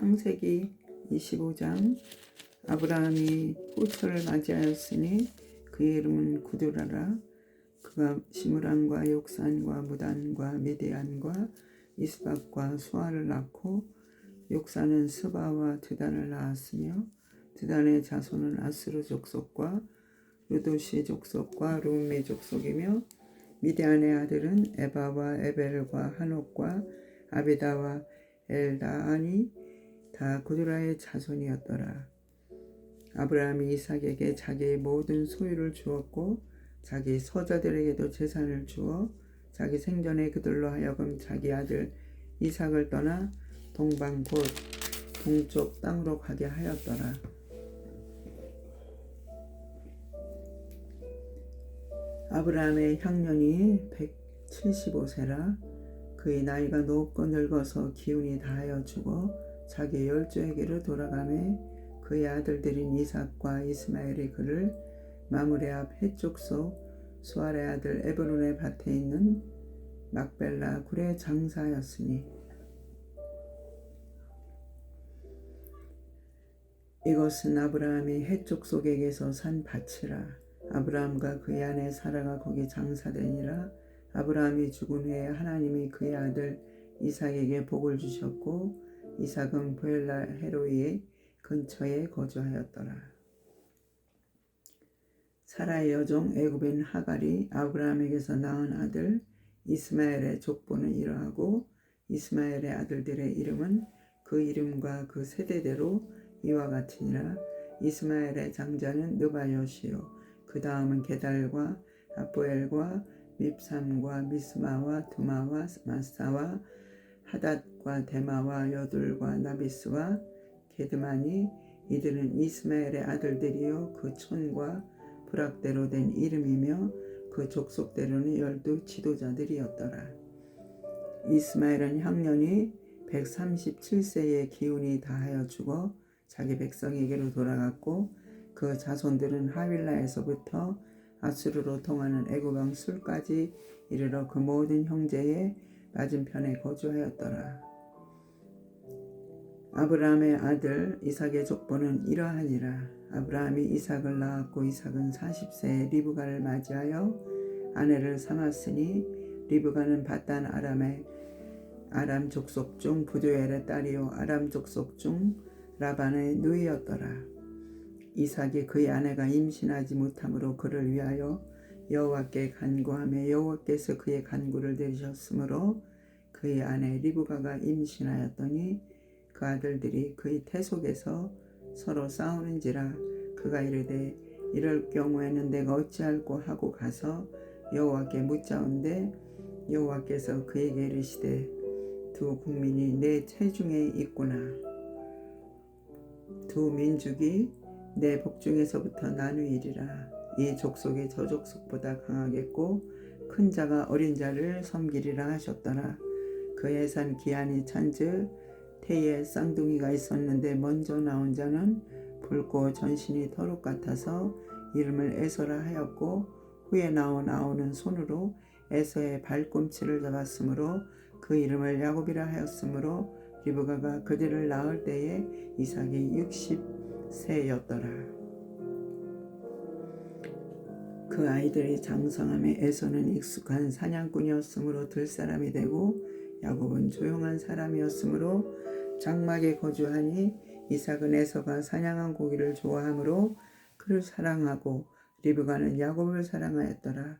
창세기 25장. 아브라함이 후처를 맞이하였으니 그의 이름은 구두라라. 그가 시므란과 욕산과 무단과 미디안과 이스박과 수아를 낳고 욕산은 스바와 드단을 낳았으며 드단의 자손은 아스르 족속과 루도시 족속과 루미 족속이며 미디안의 아들은 에바와 에벨과 한옥과 아비다와 엘다안이 다 구두라의 자손이었더라. 아브라함이 이삭에게 자기의 모든 소유를 주었고 자기 서자들에게도 재산을 주어 자기 생전에 그들로 하여금 자기 아들 이삭을 떠나 동방 곧 동쪽 땅으로 가게 하였더라. 아브라함의 향년이 175세라 그의 나이가 높고 늙어서 기운이 다하여 죽어 자기 열조에게로 돌아가매 그의 아들들인 이삭과 이스마엘이 그를 마므레 앞 해쪽 속 수아의 아들 에브론의 밭에 있는 막벨라 굴의 장사였으니. 이것은 아브라함이 해쪽 속에게서 산 밭이라. 아브라함과 그의 아내 사라가 거기 장사되니라. 아브라함이 죽은 후에 하나님이 그의 아들 이삭에게 복을 주셨고 이삭은 보엘라 헤로이의 근처에 거주하였더라. 사라의 여종 애굽인 하갈이 아브라함에게서 낳은 아들 이스마엘의 족보는 이러하고 이스마엘의 아들들의 이름은 그 이름과 그 세대대로 이와 같으니라 이스마엘의 장자는 느바요시요 그 다음은 게달과 아보엘과 밉삼과 미스마와 두마와 마사와 하닷 과 데마와 여둘과 나비스와 게드마니 이들은 이스마엘의 아들들이요 그 촌과 부락대로 된 이름이며 그 족속대로는 열두 지도자들이었더라. 이스마엘은 향년이 137세의 기운이 다하여 죽어 자기 백성에게로 돌아갔고 그 자손들은 하윌라에서부터 아수르로 통하는 애굽왕 술까지 이르러 그 모든 형제의 맞은편에 거주하였더라. 아브라함의 아들 이삭의 족보는 이러하니라. 아브라함이 이삭을 낳았고 이삭은 40세에 리브가를 맞이하여 아내를 삼았으니 리브가는 바단 아람의 아람 족속 중 부두엘의 딸이요 아람 족속 중 라반의 누이였더라. 이삭이 그의 아내가 임신하지 못함으로 그를 위하여 여호와께 간구하며 여호와께서 그의 간구를 들으셨으므로 그의 아내 리브가가 임신하였더니 그 아들들이 그의 태 속에서 서로 싸우는지라 그가 이르되 이럴 경우에는 내가 어찌할꼬 하고 가서 여호와께 묻자온데 여호와께서 그에게 이르시되 두 국민이 내 체중에 있구나. 두 민족이 내 복중에서부터 나누이리라. 이 족속이 저 족속보다 강하겠고 큰 자가 어린 자를 섬기리라 하셨더라. 그의 산 기한이 찬즉 태에 쌍둥이가 있었는데 먼저 나온 자는 붉고 전신이 터룩 같아서 이름을 에서라 하였고 후에 나온 아우는 손으로 에서의 발꿈치를 잡았으므로 그 이름을 야곱이라 하였으므로 리브가가 그들을 낳을 때에 이삭이 60세였더라. 그 아이들이 장성함에 에서는 익숙한 사냥꾼이었으므로 들 사람이 되고 야곱은 조용한 사람이었으므로 장막에 거주하니 이삭은 에서가 사냥한 고기를 좋아하므로 그를 사랑하고 리브가는 야곱을 사랑하였더라.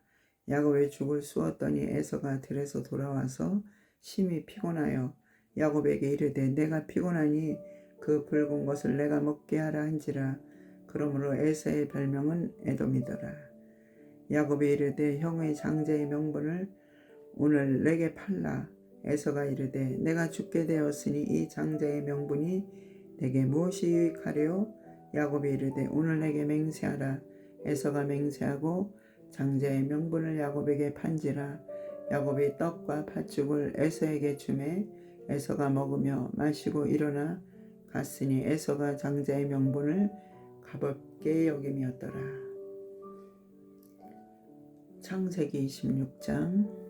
야곱의 죽을 쑤었더니 에서가 들에서 돌아와서 심히 피곤하여 야곱에게 이르되 내가 피곤하니 그 붉은 것을 내가 먹게 하라 한지라 그러므로 에서의 별명은 에돔이더라. 야곱이 이르되 형의 장자의 명분을 오늘 내게 팔라 에서가 이르되 내가 죽게 되었으니 이 장자의 명분이 내게 무엇이 유익하리요? 야곱이 이르되 오늘 내게 맹세하라. 에서가 맹세하고 장자의 명분을 야곱에게 판지라. 야곱이 떡과 팥죽을 에서에게 주매 에서가 먹으며 마시고 일어나 갔으니 에서가 장자의 명분을 가볍게 여김이었더라. 창세기 26장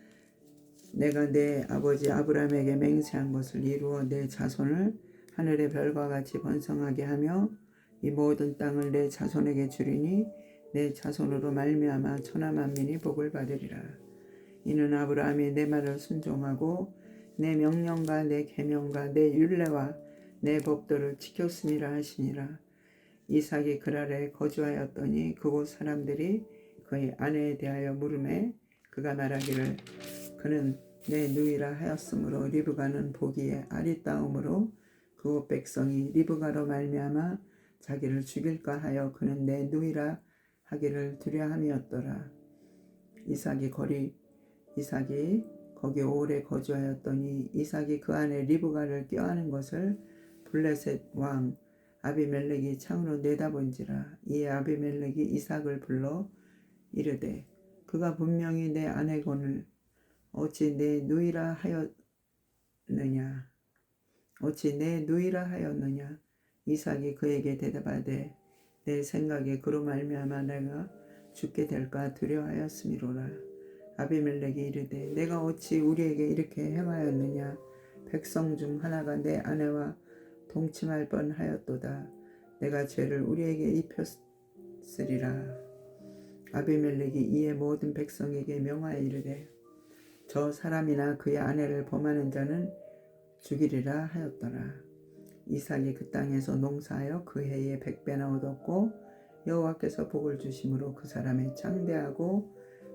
내가 내 아버지 아브라함에게 맹세한 것을 이루어 내 자손을 하늘의 별과 같이 번성하게 하며 이 모든 땅을 내 자손에게 주리니 내 자손으로 말미암아 천하 만민이 복을 받으리라. 이는 아브라함이 내 말을 순종하고 내 명령과 내 계명과 내 율례와 내 법도를 지켰음이라 하시니라. 이삭이 그랄에 거주하였더니 그곳 사람들이 그의 아내에 대하여 물음에 그가 말하기를 그는 내 누이라 하였으므로 리브가는 보기에 아리따움으로 그곳 백성이 리브가로 말미암아 자기를 죽일까 하여 그는 내 누이라 하기를 두려함이었더라. 이삭이 거리 이삭이 거기 오래 거주하였더니 이삭이 그 안에 리브가를 껴안은 것을 블레셋 왕 아비멜렉이 창으로 내다본지라 이에 아비멜렉이 이삭을 불러 이르되 그가 분명히 내 아내건을 어찌 내 누이라 하였느냐? 어찌 내 누이라 하였느냐? 이삭이 그에게 대답하되 내 생각에 그로 말미암아 내가 죽게 될까 두려워하였음이로라. 아비멜렉이 이르되 내가 어찌 우리에게 이렇게 행하였느냐? 백성 중 하나가 내 아내와 동침할 뻔하였도다. 내가 죄를 우리에게 입혔으리라. 아비멜렉이 이에 모든 백성에게 명하여 이르되 저 사람이나 그의 아내를 범하는 자는 죽이리라 하였더라. 이삭이 그 땅에서 농사하여 그 해에 백배나 얻었고 여호와께서 복을 주심으로 그 사람이 창대하고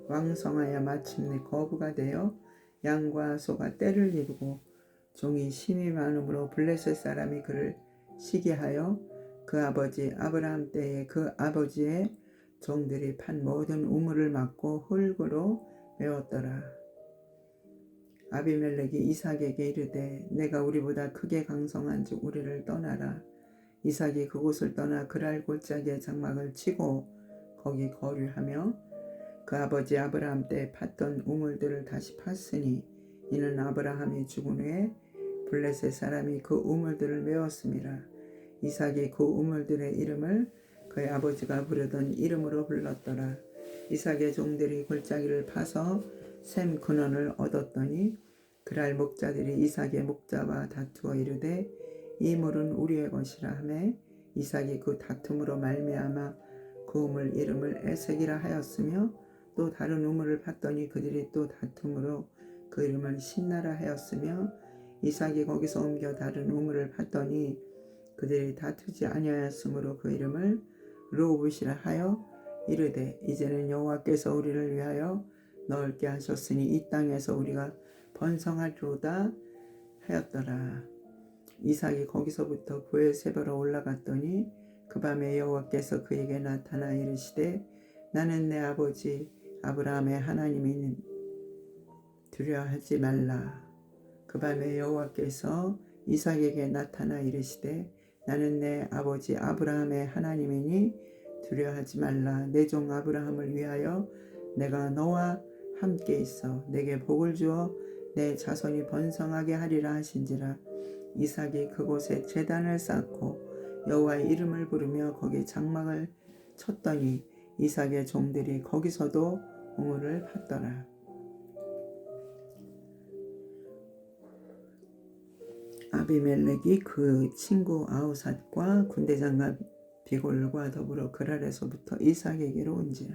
왕성하여 마침내 거부가 되어 양과 소가 때를 이루고 종이 심이 많음으로 블레셋 사람이 그를 시기하여 그 아버지 아브라함 때에 그 아버지의 종들이 판 모든 우물을 막고 흙으로 메웠더라. 아비멜렉이 이삭에게 이르되 내가 우리보다 크게 강성한즉 우리를 떠나라. 이삭이 그곳을 떠나 그랄 골짜기에 장막을 치고 거기 거류하며 그 아버지 아브라함 때 팠던 우물들을 다시 팠으니 이는 아브라함이 죽은 후에 블레셋 사람이 그 우물들을 메웠습니다. 이삭이 그 우물들의 이름을 그의 아버지가 부르던 이름으로 불렀더라. 이삭의 종들이 골짜기를 파서 샘 근원을 얻었더니 그랄 목자들이 이삭의 목자와 다투어 이르되 이 물은 우리의 것이라 하매 이삭이 그 다툼으로 말미암아 그 우물 이름을 에색이라 하였으며 또 다른 우물을 팠더니 그들이 또 다툼으로 그 이름을 신나라 하였으며 이삭이 거기서 옮겨 다른 우물을 팠더니 그들이 다투지 아니하였으므로 그 이름을 로봇이라 하여 이르되 이제는 여호와께서 우리를 위하여 넓게 하셨으니 이 땅에서 우리가 번성할로다 하였더라. 이삭이 거기서부터 부엘세바로 올라갔더니 그 밤에 여호와께서 그에게 나타나 이르시되 나는 내 아버지 아브라함의 하나님이니 두려워하지 말라. 그 밤에 여호와께서 이삭에게 나타나 이르시되 나는 내 아버지 아브라함의 하나님이니 두려워하지 말라. 내 종 아브라함을 위하여 내가 너와 함께 있어 내게 복을 주어 내 자손이 번성하게 하리라 하신지라 이삭이 그곳에 제단을 쌓고 여호와의 이름을 부르며 거기 장막을 쳤더니 이삭의 종들이 거기서도 우물을 팠더라. 아비멜렉이 그 친구 아우삿과 군대장갑 비골과 더불어 그랄에서부터 이삭에게로 온지라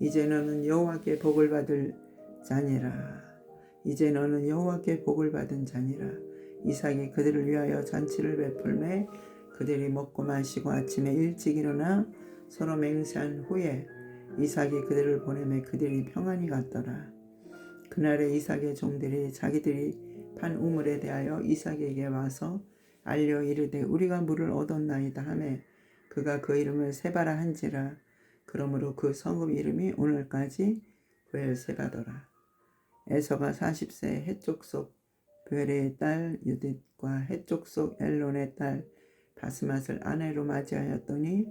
이제 너는 여호와께 복을 받을 자니라. 이제 너는 여호와께 복을 받은 자니라. 이삭이 그들을 위하여 잔치를 베풀매 그들이 먹고 마시고 아침에 일찍 일어나 서로 맹세한 후에 이삭이 그들을 보내매 그들이 평안히 갔더라. 그날에 이삭의 종들이 자기들이 판 우물에 대하여 이삭에게 와서 알려 이르되 우리가 물을 얻었나이다 하매 그가 그 이름을 세바라 한지라 그러므로 그 성읍 이름이 오늘까지 부엘세바더라. 에서가 40세 해쪽 속 부엘의 딸 유딧과 해쪽 속 엘론의 딸 바스맛을 아내로 맞이하였더니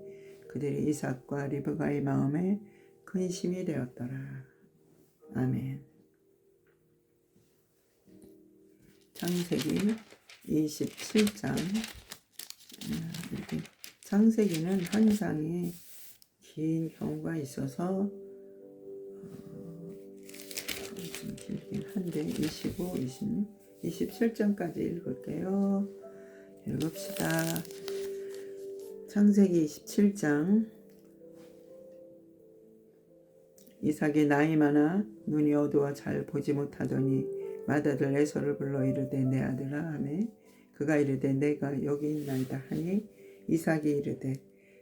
그들이 이삭과 리브가의 마음에 근심이 되었더라. 아멘. 창세기 27장 음, 창세기는 한 장이 긴 경우가 있어서 어, 좀 길긴 한데 25, 26, 27장까지 읽을게요. 읽읍시다. 창세기 27장 이삭이 나이 많아 눈이 어두워 잘 보지 못하더니 맏아들 에서를 불러 이르되 내 아들아 하매 그가 이르되 내가 여기 있나이다 하니 이삭이 이르되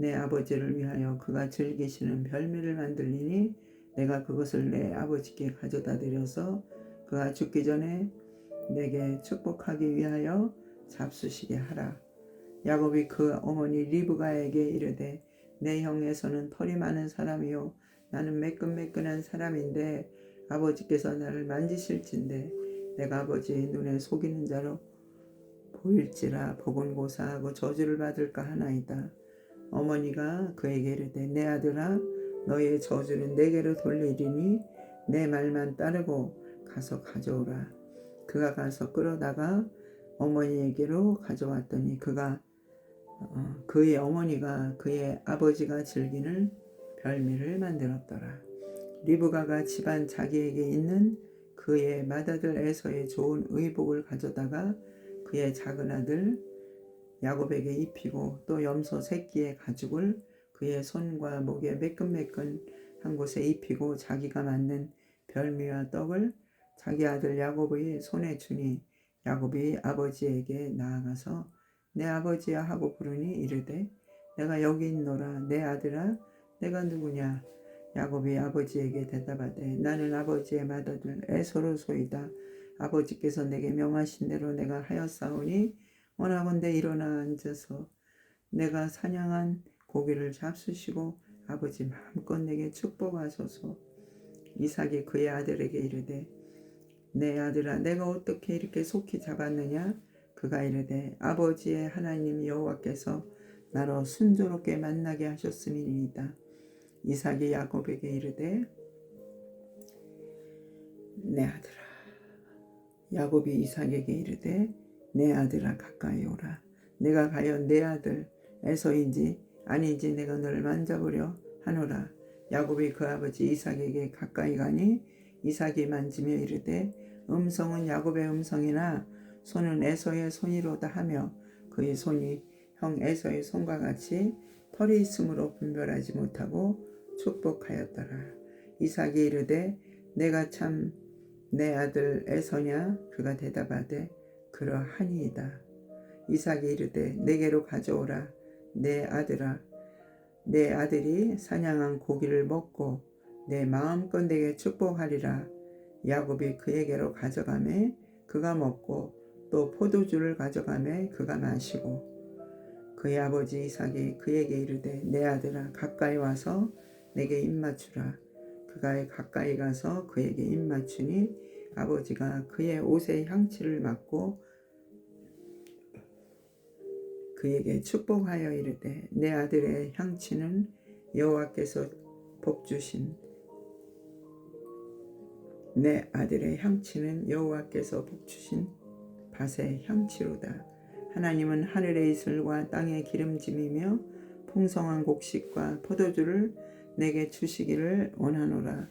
내 아버지를 위하여 그가 즐기시는 별미를 만들리니 내가 그것을 내 아버지께 가져다 드려서 그가 죽기 전에 내게 축복하기 위하여 잡수시게 하라. 야곱이 그 어머니 리브가에게 이르되 내 형에서는 털이 많은 사람이요 나는 매끈매끈한 사람인데 아버지께서 나를 만지실진데 내가 아버지의 눈에 속이는 자로 보일지라 보곤고사하고 저주를 받을까 하나이다. 어머니가 그에게 이르되 내 아들아 너의 저주는 내게로 돌리리니 내 말만 따르고 가서 가져오라. 그가 가서 끌어다가 어머니에게로 가져왔더니 그가 어, 그의 어머니가 그의 아버지가 즐기는 별미를 만들었더라. 리브가가 집안 자기에게 있는 그의 맏아들 에서의 좋은 의복을 가져다가 그의 작은 아들 야곱에게 입히고 또 염소 새끼의 가죽을 그의 손과 목에 매끈매끈 한 곳에 입히고 자기가 만든 별미와 떡을 자기 아들 야곱의 손에 주니 야곱이 아버지에게 나아가서 내 아버지야 하고 부르니 이르되 내가 여기 있노라. 내 아들아 내가 누구냐? 야곱이 아버지에게 대답하되 나는 아버지의 맏아들 에서로 소이다. 아버지께서 내게 명하신 대로 내가 하였사오니 원하건대 일어나 앉아서 내가 사냥한 고기를 잡수시고 아버지 마음껏 내게 축복하소서. 이삭이 그의 아들에게 이르되 내 아들아 내가 어떻게 이렇게 속히 잡았느냐? 그가 이르되 아버지의 하나님 여호와께서 나로 순조롭게 만나게 하셨음이니이다. 이삭이 야곱에게 이르되 내 아들아. 야곱이 이삭에게 이르되 내 아들아 가까이 오라. 내가 과연 내 아들 에서인지 아닌지 내가 너를 만져보려 하노라. 야곱이 그 아버지 이삭에게 가까이 가니 이삭이 만지며 이르되 음성은 야곱의 음성이나 손은 에서의 손이로다 하며 그의 손이 형 에서의 손과 같이 털이 있으므로 분별하지 못하고 축복하였더라. 이삭이 이르되 내가 참 내 아들 에서냐? 그가 대답하되 그러하니이다. 이삭이 이르되 내게로 가져오라. 내 아들아 내 아들이 사냥한 고기를 먹고 내 마음껏 내게 축복하리라. 야곱이 그에게로 가져가매 그가 먹고 또 포도주를 가져가매 그가 마시고 그의 아버지 이삭이 그에게 이르되 내 아들아 가까이 와서 내게 입맞추라. 그가 가까이 가서 그에게 입맞추니 아버지가 그의 옷의 향취를 맡고 그에게 축복하여 이르되 내 아들의 향취는 여호와께서 복 주신 내 아들의 향취는 여호와께서 복 주신 밭의 향취로다. 하나님은 하늘의 이슬과 땅의 기름짐이며 풍성한 곡식과 포도주를 내게 주시기를 원하노라.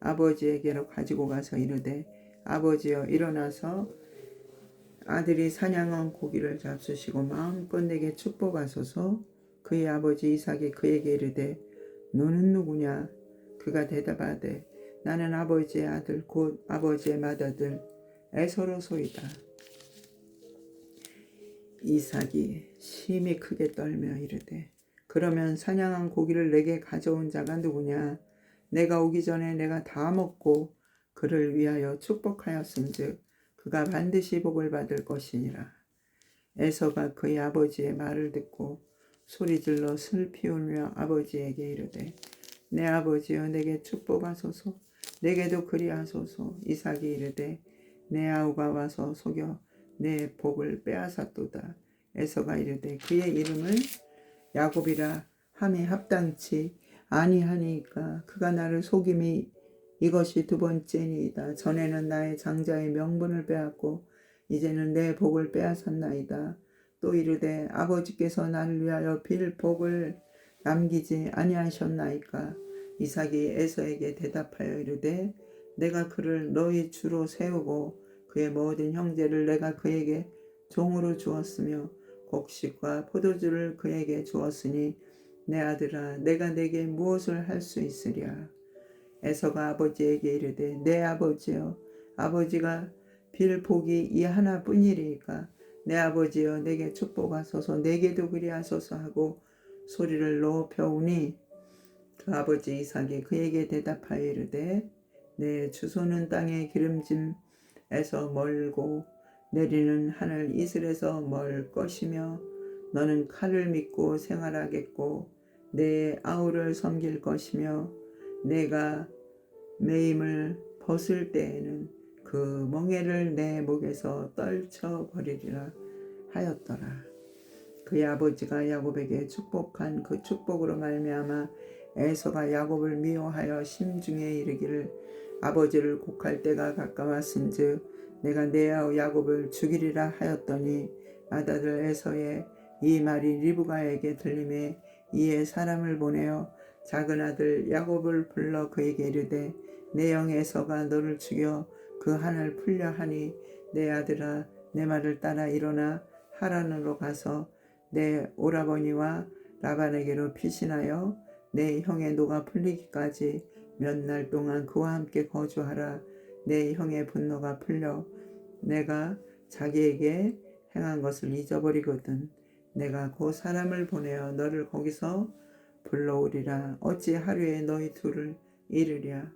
아버지에게로 가지고 가서 이르되 아버지여 일어나서 아들이 사냥한 고기를 잡수시고 마음껏 내게 축복하소서. 그의 아버지 이삭이 그에게 이르되 너는 누구냐? 그가 대답하되 나는 아버지의 아들 곧 아버지의 맏아들 에서로소이다. 이삭이 심히 크게 떨며 이르되 그러면 사냥한 고기를 내게 가져온 자가 누구냐 내가 오기 전에 내가 다 먹고 그를 위하여 축복하였은즉 그가 반드시 복을 받을 것이니라. 에서가 그의 아버지의 말을 듣고 소리질러 슬피 울며 아버지에게 이르되 내 아버지여 내게 축복하소서. 내게도 그리하소서. 이삭이 이르되 내 아우가 와서 속여 내 복을 빼앗았도다. 에서가 이르되 그의 이름을 야곱이라 함이 합당치 아니하니까 그가 나를 속임이 이것이 두 번째니이다. 전에는 나의 장자의 명분을 빼앗고 이제는 내 복을 빼앗았나이다. 또 이르되 아버지께서 나를 위하여 빌 복을 남기지 아니하셨나이까? 이삭이 에서에게 대답하여 이르되 내가 그를 너희 주로 세우고 그의 모든 형제를 내가 그에게 종으로 주었으며 곡식과 포도주를 그에게 주었으니 내 아들아 내가 내게 무엇을 할 수 있으랴? 에서가 아버지에게 이르되 내 아버지여 아버지가 빌 복이 이 하나뿐이리까? 내 아버지여 내게 축복하소서 내게도 그리하소서 하고 소리를 높여오니? 그 아버지 이삭이 그에게 대답하여 이르되 내 주소는 땅의 기름짐에서 멀고 내리는 하늘 이슬에서 멀 것이며 너는 칼을 믿고 생활하겠고 내 아우를 섬길 것이며 내가 매임을 벗을 때에는 그 멍에를 내 목에서 떨쳐 버리리라 하였더라. 그의 아버지가 야곱에게 축복한 그 축복으로 말미암아 에서가 야곱을 미워하여 심중에 이르기를 아버지를 곡할 때가 가까웠은즉 내가 내 아우 야곱을 죽이리라 하였더니 아다들 에서의 이 말이 리브가에게 들림에 이에 사람을 보내어 작은 아들 야곱을 불러 그에게 이르되 내 영 에서가 너를 죽여 그 한을 풀려 하니 내 아들아 내 말을 따라 일어나 하란으로 가서 내 오라버니와 라반에게로 피신하여 내 형의 노가 풀리기까지 몇 날 동안 그와 함께 거주하라. 내 형의 분노가 풀려 내가 자기에게 행한 것을 잊어버리거든. 내가 그 사람을 보내어 너를 거기서 불러오리라. 어찌 하루에 너희 둘을 이르랴.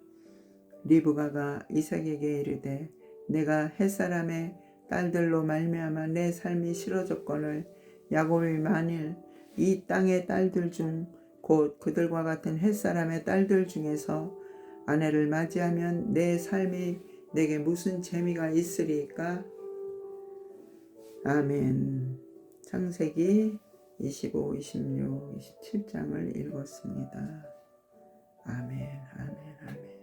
리브가가 이삭에게 이르되 내가 햇사람의 딸들로 말미암아 내 삶이 싫어졌거늘 야곱이 만일 이 땅의 딸들 중 곧 그들과 같은 햇사람의 딸들 중에서 아내를 맞이하면 내 삶이 내게 무슨 재미가 있으리까? 아멘. 창세기 25, 26, 27장을 읽었습니다. 아멘, 아멘, 아멘.